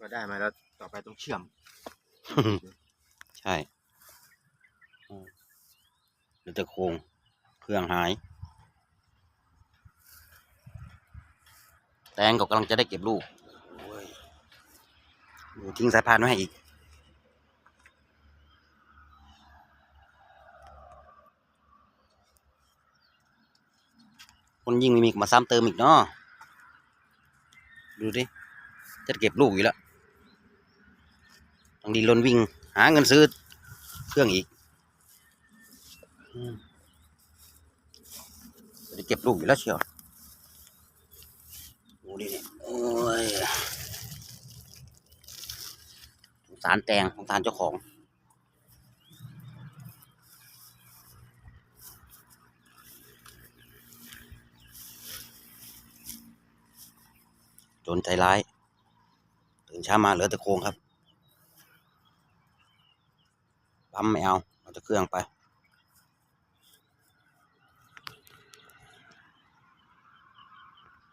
ก็ได้มาแล้วต่อไปต้องเชื่อม ใช่อืมเหลือแต่โครงเครื่องหาย แตงก็กำลังจะได้เก็บลูกโอ้ยโอ้ทิ้งสายพานไว้ให้อีกคนยิ่งไม่มีมาซ้ำเติมอีกเนาะดูดิจะเก็บลูกอยู่แล้ว ต้องดีนรนวิ่ง หาเงินซื้อเครื่องอีกจะเก็บลูกอยู่แล้วเชียวโอ้ดิเนี่ยโอ้ยสงสารแตงสงสารเจ้าของจนใจร้าย ตื่นเช้ามาเหลือแต่โครงครับ ปั๊มไม่เอา เอาแต่เครื่องไป